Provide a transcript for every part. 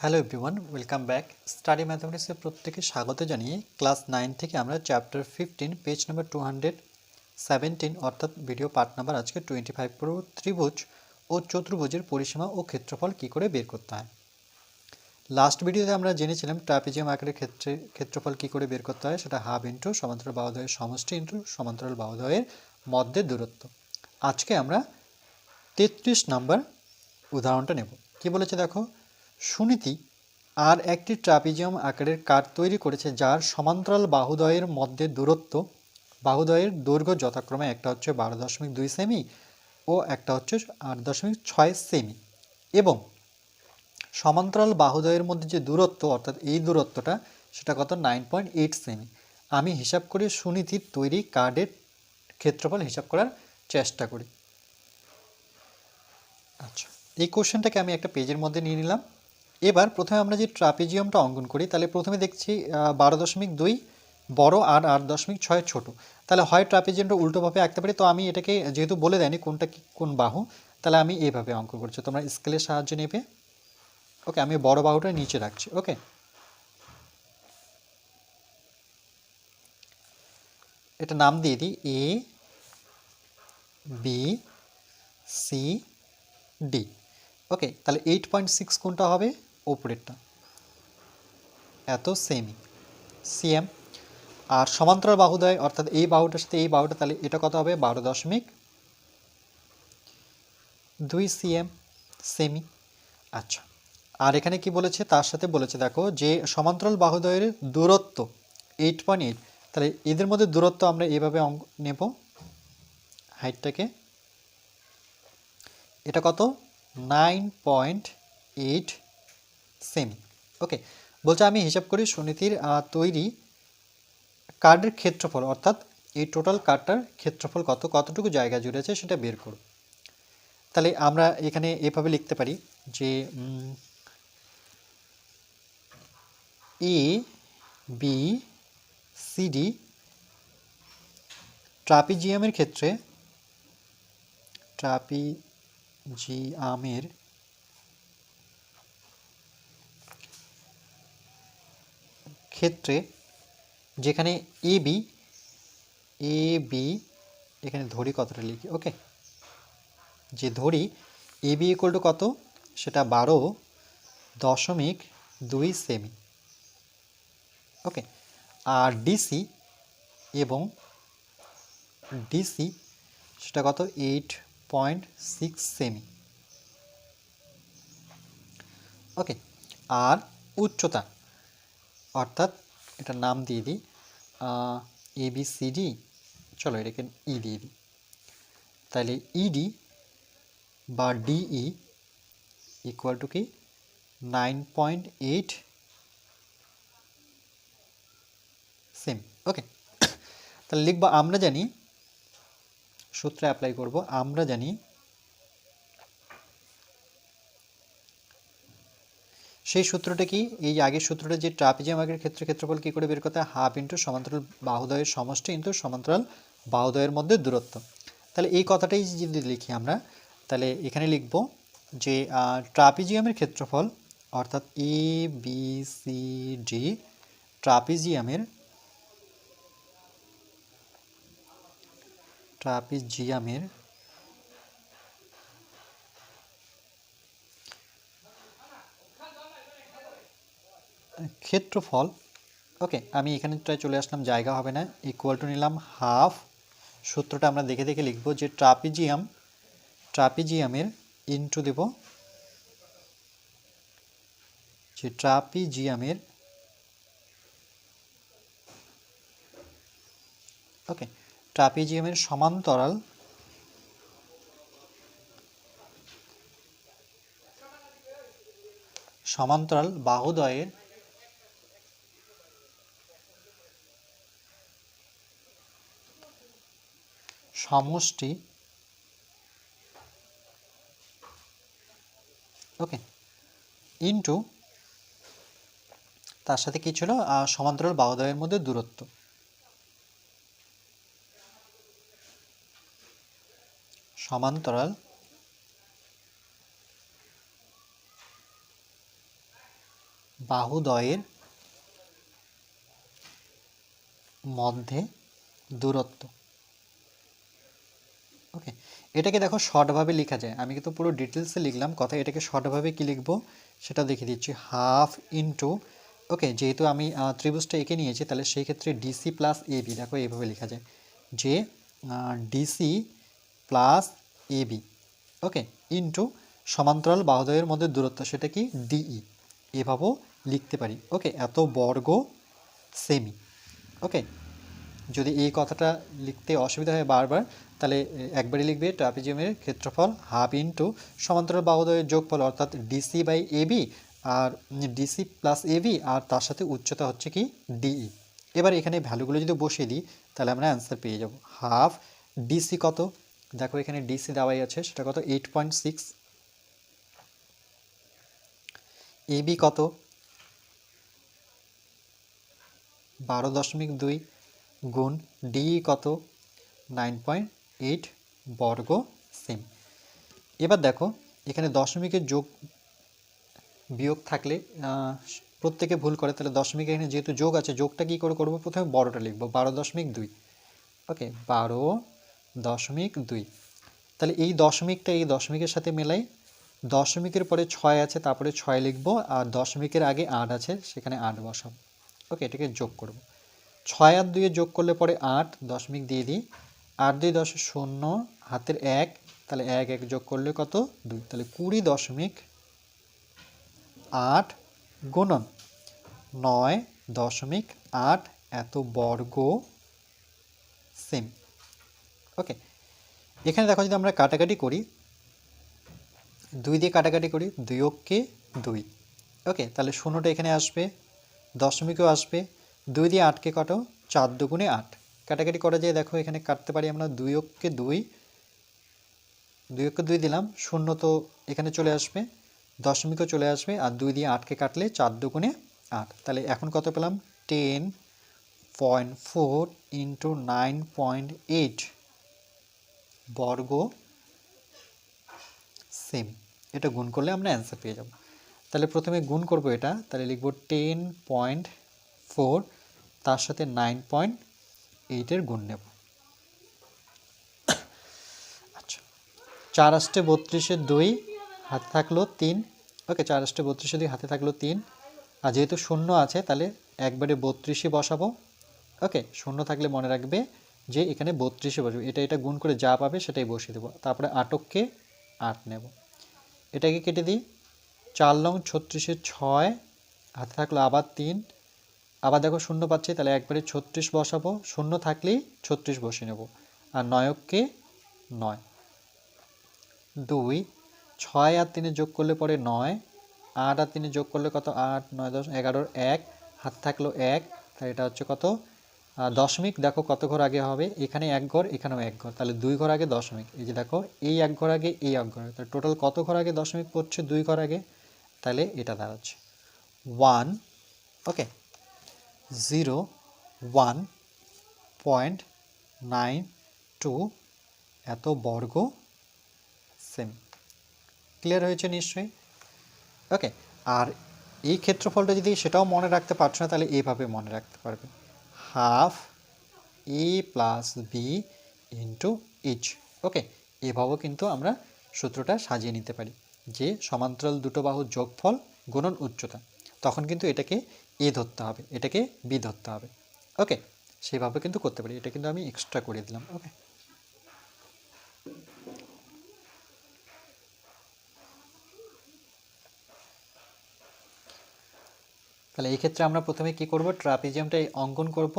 Hello everyone welcome back study ম্যাথামেটিক্সের প্রত্যেকে স্বাগত জানিয়ে ক্লাস নাইন থেকে আমরা chapter fifteen page number two hundred seventeen অর্থাৎ ভিডিও পার্ট নাম্বার আজকে টোয়েন্টি ফাইভ প্রো ত্রিভুজ ও চতুর্ভুজের পরিসীমা ও ক্ষেত্রফল কী করে বের করতে হয়। লাস্ট ভিডিওতে আমরা জেনেছিলাম ট্রাপিজিয়াম আকারের ক্ষেত্রে ক্ষেত্রফল কী করে বের করতে হয়, সেটা হাফ ইন্টু সমান্তরাল বাহুদয়ের সমষ্টি ইন্টু সমান্তরাল বাহুদয়ের মধ্যে দূরত্ব। আজকে আমরা তেত্রিশ নাম্বার উদাহরণটা নেব। কি বলেছে দেখো? সুনীতি আর একটি ট্রাপিজিয়াম আকারের কাঠ তৈরি করেছে যার সমান্তরাল বাহুদয়ের মধ্যে দূরত্ব, বাহুদয়ের দৈর্ঘ্য যথাক্রমে একটা হচ্ছে বারো দশমিক দুই সেমি ও একটা হচ্ছে আট দশমিক ছয় সেমি এবং সমান্তরাল বাহুদয়ের মধ্যে যে দূরত্ব, অর্থাৎ এই দূরত্বটা, সেটা কত? নাইন পয়েন্ট এইট সেমি। আমি হিসাব করে সুনীতির তৈরি কার্ডের ক্ষেত্রফল হিসাব করার চেষ্টা করি। আচ্ছা এই কোশ্চেনটাকে আমি একটা পেজের মধ্যে নিয়ে নিলাম। এবার প্রথমে আমরা যে ট্রাপিজিয়ামটা অঙ্কন করি, তাহলে প্রথমে দেখছি বারো দশমিক দুই বড়ো আর আট দশমিক ছয় ছোটো। তাহলে হয় ট্রাপিজিয়ামটা উল্টোভাবে আঁকতে পারি, তো আমি এটাকে যেহেতু বলে দেয়নি কোনটা কোন বাহু, তাহলে আমি এইভাবে অঙ্কন করছি। তোমরা স্কেলের সাহায্য নেবে। ওকে, আমি বড় বাহুটা নিচে রাখছি, ওকে? এটা নাম দিয়ে দিই, A, B, C, D. Okay, তাহলে এইট পয়েন্ট সিক্স কোনটা হবে? ওপরেরটা এত সেমি সিএম আর সমান্তরাল বাহুদয়, অর্থাৎ এই বাহুটার সাথে এই বাহুটা, তাহলে এটা কত হবে? বারো দশমিক দুই সিএম সেমি আচ্ছা। আর এখানে কি বলেছে? তার সাথে বলেছে, দেখো, যে সমান্তরাল বাহুদয়ের দূরত্ব এইট পয়েন্ট এইট তাহলে এদের মধ্যে দূরত্ব আমরা এভাবে অঙ্ক নেব। হাইটটাকে এটা কত? Nine point eight semi. Okay, বলছে আমি হিসাব করি সুনীতির তৈরি কার্ডের ক্ষেত্রফল, অর্থাৎ এই টোটাল কার্ডটার ক্ষেত্রফল কত, কতটুকু জায়গা জুড়ে আছে সেটা বের করব। তাহলে আমরা এখানে এভাবে লিখতে পারি যে এ, বি সিডি ট্রাপিজিয়ামের ক্ষেত্রে, ট্রাপিজিয়ামের ক্ষেত্রে যেখানে এ বি এ বি এখানে ধরি কতটা লিখি ওকে যে ধরি এ বি ইকুয়াল টু কত? সেটা বারো দশমিক দুই সেমি ওকে আর ডিসি এবং ডিসি সেটা কত? Eight point six semi okay আর উচ্চতা অর্থাৎ এটার নাম দিয়ে দিই এ বি সি ডি চলো এটাকে ই দিয়ে দিই। তাহলে ইডি বা ডিই ইকুয়াল টু কি? Nine point eight same okay তাহলে লিখব আমরা জানি, সূত্রে অ্যাপ্লাই করব, আমরা জানি সেই সূত্রটা কি? এই আগের সূত্রটা যে ট্রাপিজিয়াম আগের ক্ষেত্রে, ক্ষেত্রফল কী করে বের করতে হাফ ইন্টু সমান্তরাল বাহুদয়ের সমষ্টি ইন্টু সমান্তরাল বাহুদয়ের মধ্যে দূরত্ব। তাহলে এই কথাটাই যদি লিখি আমরা, তাহলে এখানে লিখব যে ট্রাপিজিয়ামের ক্ষেত্রফল অর্থাৎ এ বি সি ডি ট্রাপিজিয়ামের ট্রাপিজিয়ামের ক্ষেত্রফল ওকে আমি এখানেটায় চলে আসলাম, জায়গা হবে না ইকুয়াল টু নিলাম হাফ সূত্রটা আমরা দেখে দেখে লিখব যে ট্রাপিজিয়াম ট্রাপিজিয়ামের ইন্টু দেব, যে ট্রাপিজিয়ামের ওকে ট্রাপিজিয়ামের সমান্তরাল সমান্তরাল বাহুদয়ের সমষ্টি। ওকে ইন্টু তার সাথে কি ছিল? সমান্তরাল বাহুদয়ের মধ্যে দূরত্ব। সমান্তরাল বাহুদয়ের মধ্যে দূরত্ব। এটাকে দেখো শর্টভাবে লেখা যায়। আমি কিন্তু পুরো ডিটেলসে লিখলাম, কথা এটাকে শর্টভাবে কী লিখব সেটা দেখিয়ে দিচ্ছি। হাফ ইন্টু, ওকে, যেহেতু আমি ত্রিভুজটা এঁকে নিয়েছি, তাহলে সেই ক্ষেত্রে ডিসি প্লাস এবি দেখো এইভাবে লেখা যায়। যে DC plus AB okay, into সমান্তরাল বাহুদয়ের মধ্যে দূরত্ব সেটা কি? ডিই এভাবেও লিখতে পারি। ওকে, এত বর্গ সেমি ওকে যদি এই কথাটা লিখতে অসুবিধা হয় বারবার, তাহলে একবারই লিখবে ট্রাপিজিয়ামের ক্ষেত্রফল হাফ ইন্টু সমান্তরাল বাহুদয়ের যোগফল অর্থাৎ ডিসি বাই এবি আর ডিসি প্লাস এবি আর তার সাথে উচ্চতা হচ্ছে কি ডিই এবার এখানে ভ্যালুগুলো যদি বসিয়ে দিই, তাহলে আমরা অ্যান্সার পেয়ে যাব। হাফ ডিসি কত? দেখো এখানে ডিসি দেওয়াই আছে, সেটা কত? Eight point six. এবি কত? বারো দশমিক দুই। গুণ ডি কত? নাইন পয়েন্ট এইট বর্গ সেম এবার দেখো, এখানে দশমিকের যোগ বিয়োগ থাকলে প্রত্যেকে ভুল করে, তাহলে দশমিক এখানে যেহেতু যোগ আছে, যোগটা কী করে করব? প্রথমে বড়টা লিখব, বারো দশমিক দুই। ওকে, বারো দশমিক দুই। তাহলে এই দশমিকটা এই দশমিকের সাথে মেলাই, দশমিকের পরে ছয় আছে, তারপরে ছয় লিখব, আর দশমিকের আগে আট আছে, সেখানে আট বসাবো। ওকে, এটাকে যোগ করব। ছয় আর দুইয়ে যোগ করলে পরে আট দশমিক দিয়ে দিই। আট দুই দশ শূন্য, হাতের এক, তাহলে এক এক যোগ করলে কত? দুই। তাহলে কুড়ি দশমিক আট গুণন। নয় দশমিক আট এত বর্গ সেম। ওকে। এখানে দেখো যদি আমরা কাটাকাটি করি, দুই দিয়ে কাটাকাটি করি, দুই অক্ষে দুই। ওকে, তাহলে শূন্যটা এখানে আসবে, দশমিকও আসবে দুই দিয়ে আটকে কাটো, চার দুগুণে আট। কাটাকাটি করা যায় দেখো, এখানে কাটতে পারি আমরা দুই অক্ষে দুই। দুই অক্ষে দুই দিলাম, শূন্য তো এখানে চলে আসবে, দশমিকও চলে আসবে, আর দুই দিয়ে আটকে কাটলে চার দুগুণে আট। তাহলে এখন কত পেলাম? Ten point four into nine point eight বর্গ সেম। এটা গুণ করলে আমরা অ্যান্সার পেয়ে যাব। তাহলে প্রথমে গুণ করব এটা, তাহলে লিখব টেন পয়েন্ট ফোর তার সাথে নাইন পয়েন্ট এইটের গুণ নেব। আচ্ছা চার আষ্টে বত্রিশের দুই, হাতে থাকল তিন। ওকে চার আষ্টে বত্রিশের দুই, হাতে থাকল তিন। আর যেহেতু শূন্য আছে, তাহলে একবারে বত্রিশে বসাবো। ওকে শূন্য থাকলে মনে রাখবে যে এখানে বত্রিশে বসবে। এটা এটা গুণ করে যা পাবে সেটাই বসিয়ে দেবো। তারপরে আটককে আট নেব। এটাকে কেটে দিই। চার লং ছত্রিশে ছয়, হাতে থাকল আবার তিন। আবার দেখো শূন্য পাচ্ছি, তাহলে একবারে ছত্রিশ বসাবো। শূন্য থাকলেই ছত্রিশ বসিয়ে নেব। আর নয়ককে নয়। দুই, ছয় আর তিনে যোগ করলে পরে নয়। আট আর তিনে যোগ করলে কত? আট, নয়, দশ, এগারোর এক। হাত থাকল এক তাই এটা হচ্ছে কত? দশমিক। দেখো কত ঘর আগে হবে? এখানে এক ঘর, এখানেও এক ঘর। তাহলে দুই ঘর আগে দশমিক। এই যে দেখো, এই এক ঘর আগে, এই এক ঘর। তাহলে টোটাল কত ঘর আগে দশমিক পড়ছে? দুই ঘর আগে। তাহলে এটা দাঁড়াচ্ছে। One okay zero one point nine two এত বর্গ সেম। ক্লিয়ার হয়েছে নিশ্চয়ই? ওকে আর এই ক্ষেত্রফলটা যদি সেটাও মনে রাখতে পারছ না, তাহলে এইভাবে মনে রাখতে পারবে। Half A plus B into H. Okay এভাবেও কিন্তু আমরা সূত্রটা সাজিয়ে নিতে পারি যে সমান্তরাল দুটো বাহুর যোগফল গুণন উচ্চতা। তখন কিন্তু এটাকে এ ধরতে হবে, এটাকে বি ধরতে হবে। ওকে সেভাবে কিন্তু করতে পারি, এটা কিন্তু আমি এক্সট্রা করে দিলাম, ওকে। তাহলে এই ক্ষেত্রে আমরা প্রথমে কি করব ট্রাপিজিয়ামটা অঙ্কন করব,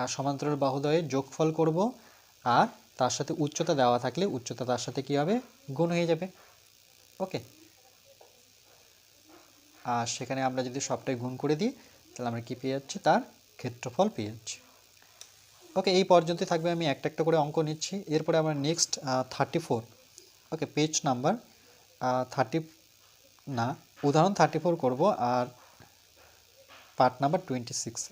আর সমান্তরাল বাহুদয়ের যোগফল করব, আর তার সাথে উচ্চতা দেওয়া থাকলে উচ্চতা তার সাথে কি হবে, গুণ হয়ে যাবে, ওকে। আর সেখানে আমরা যদি সবটাই গুণ করে দিই তাহলে আমরা কি পেয়ে যাচ্ছি? তার ক্ষেত্রফল পেয়ে যাচ্ছি। ওকে এই পর্যন্তই থাকবে। আমি একটা একটা করে অঙ্ক নিচ্ছি। এরপরে আমরা next thirty four okay page number thirty না, উদাহরণ থার্টি ফোর করব। আর পার্ট নাম্বার টোয়েন্টি সিক্স